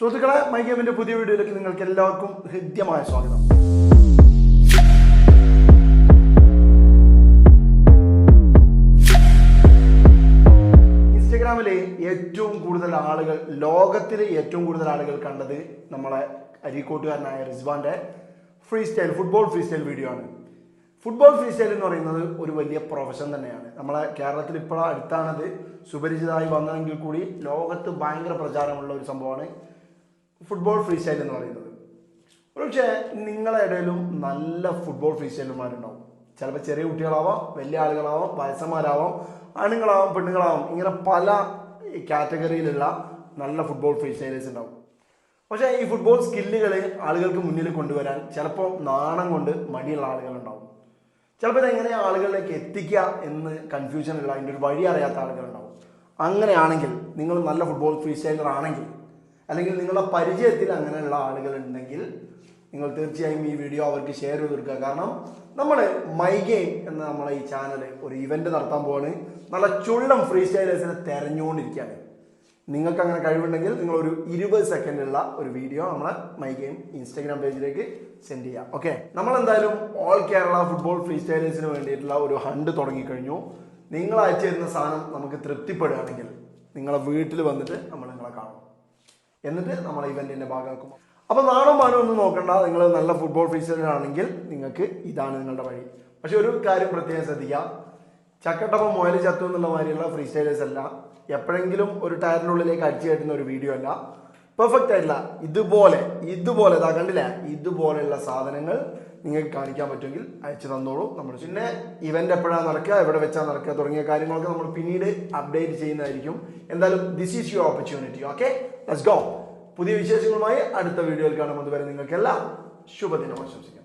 സുഹൃത്തുക്കളെ മൈ ഗെയിമിന്റെ പുതിയ വീഡിയോയിലേക്ക് നിങ്ങൾക്ക് എല്ലാവർക്കും ഹൃദ്യമായ സ്വാഗതം. ഇൻസ്റ്റഗ്രാമിലെ ഏറ്റവും കൂടുതൽ ആളുകൾ ലോകത്തിലെ ഏറ്റവും കൂടുതൽ ആളുകൾ കണ്ടത് നമ്മളെ അരീക്കോട്ടുകാരനായ റിസ്വാന്റെ free style football free style video ആണ്. ഫുട്ബോൾ ഫ്രീ സ്റ്റൈൽ എന്ന് പറയുന്നത് ഒരു വലിയ പ്രൊഫഷൻ തന്നെയാണ്. നമ്മളെ കേരളത്തിൽ ഇപ്പോൾ അടുത്താണത്. സുപരിചിതമായി വന്നതെങ്കിൽ കൂടി ലോകത്ത് ഭയങ്കര പ്രചാരമുള്ള ഒരു സംഭവമാണ്. ഫുട്ബോൾ ഫ്രീ സ്റ്റൈൽ എന്ന് പറയുന്നത്. പക്ഷേ നിങ്ങളുടെ ഇടയിലും നല്ല ഫുട്ബോൾ ഫ്രീ സ്റ്റൈലർമാരുണ്ടാവും ചിലപ്പോൾ ചെറിയ കുട്ടികളാവാം വലിയ ആളുകളാവാം വയസ്സന്മാരാവാം ആണുങ്ങളാവാം പെണ്ണുങ്ങളാവാം ഇങ്ങനെ പല കാറ്റഗറിയിലുള്ള നല്ല ഫുട്ബോൾ ഫ്രീ സ്റ്റൈലേഴ്സ് ഉണ്ടാവും. പക്ഷേ ഈ ഫുട്ബോൾ സ്കില്ലുകൾ ആളുകൾക്ക് മുന്നിൽ കൊണ്ടുവരാൻ ചിലപ്പോൾ നാണം കൊണ്ട് മടിയുള്ള ആളുകളുണ്ടാവും. ചിലപ്പോൾ ഇതെങ്ങനെ ആളുകളിലേക്ക് എത്തിക്കുക എന്ന് കൺഫ്യൂഷനുള്ള അതിന്റെ ഒരു വഴി അറിയാത്ത ആളുകളുണ്ടാവും. അങ്ങനെയാണെങ്കിൽ നിങ്ങൾ നല്ല ഫുട്ബോൾ ഫ്രീ സ്റ്റൈലർ ആണെങ്കിൽ അല്ലെങ്കിൽ നിങ്ങളുടെ പരിചയത്തിൽ അങ്ങനെയുള്ള ആളുകൾ ഉണ്ടെങ്കിൽ നിങ്ങൾ തീർച്ചയായും ഈ വീഡിയോ അവർക്ക് ഷെയർ ചെയ്ത് കൊടുക്കുക. കാരണം നമ്മൾ മൈ ഗെയിം എന്ന നമ്മളെ ഈ ചാനൽ ഒരു ഇവന്റ് നടത്താൻ പോവാണ്. നല്ല ചുള്ളം ഫ്രീ സ്റ്റൈലേഴ്സിനെ തെരഞ്ഞുകൊണ്ടിരിക്കുകയാണ്. നിങ്ങൾക്ക് അങ്ങനെ കഴിവുണ്ടെങ്കിൽ നിങ്ങൾ ഒരു ഇരുപത് സെക്കൻഡുള്ള ഒരു വീഡിയോ നമ്മളെ മൈ ഗെയിം ഇൻസ്റ്റാഗ്രാം പേജിലേക്ക് സെൻഡ് ചെയ്യാം. ഓക്കെ നമ്മൾ എന്തായാലും ഓൾ കേരള ഫുട്ബോൾ ഫ്രീ സ്റ്റൈലേഴ്സിന് വേണ്ടിയിട്ടുള്ള ഒരു ഹണ്ട് തുടങ്ങിക്കഴിഞ്ഞു. നിങ്ങൾ അയച്ചു തരുന്ന സാധനം നമുക്ക് തൃപ്തിപ്പെടുകയാണെങ്കിൽ നിങ്ങളെ വീട്ടിൽ വന്നിട്ട് നമ്മൾ നിങ്ങളെ കാണും. എന്നിട്ട് നമ്മൾ ഇവന്റിന്റെ ഭാഗമാക്കും. അപ്പൊ നാണോ മാനോ ഒന്നും നോക്കണ്ട. നിങ്ങൾ നല്ല ഫുട്ബോൾ ഫ്രീസ്റ്റൈലർ ആണെങ്കിൽ നിങ്ങൾക്ക് ഇതാണ് നിങ്ങളുടെ വഴി. പക്ഷെ ഒരു കാര്യം പ്രത്യേകം ശ്രദ്ധിക്കുക. ചക്കട്ടപ്പം മുയൽ ചത്തു എന്നുള്ള മാതിരിയുള്ള ഫ്രീ സ്റ്റൈലേഴ്സ് അല്ല. എപ്പോഴെങ്കിലും ഒരു ടയറിനുള്ളിലേക്ക് അടിച്ചു കയറ്റുന്ന ഒരു വീഡിയോ അല്ല. പെർഫെക്റ്റ് ആയിട്ടില്ല ഇതുപോലെ ഇതുപോലെ ഇതാ കണ്ടില്ല? ഇതുപോലെയുള്ള സാധനങ്ങൾ നിങ്ങൾക്ക് കാണിക്കാൻ പറ്റുമെങ്കിൽ അയച്ചു തന്നോളൂ. നമ്മൾ പിന്നെ ഇവന്റ് എപ്പോഴാണ് നടക്കുക എവിടെ വെച്ചാൽ നടക്കുക തുടങ്ങിയ കാര്യങ്ങളൊക്കെ നമ്മൾ പിന്നീട് അപ്ഡേറ്റ് ചെയ്യുന്നതായിരിക്കും. എന്തായാലും this is your opportunity okay let's go പുതിയ വിശേഷങ്ങളുമായി അടുത്ത വീഡിയോയിൽ കാണുമ്പോൾ വരെ നിങ്ങൾക്കെല്ലാം ശുഭദിനം ആശംസിക്കാം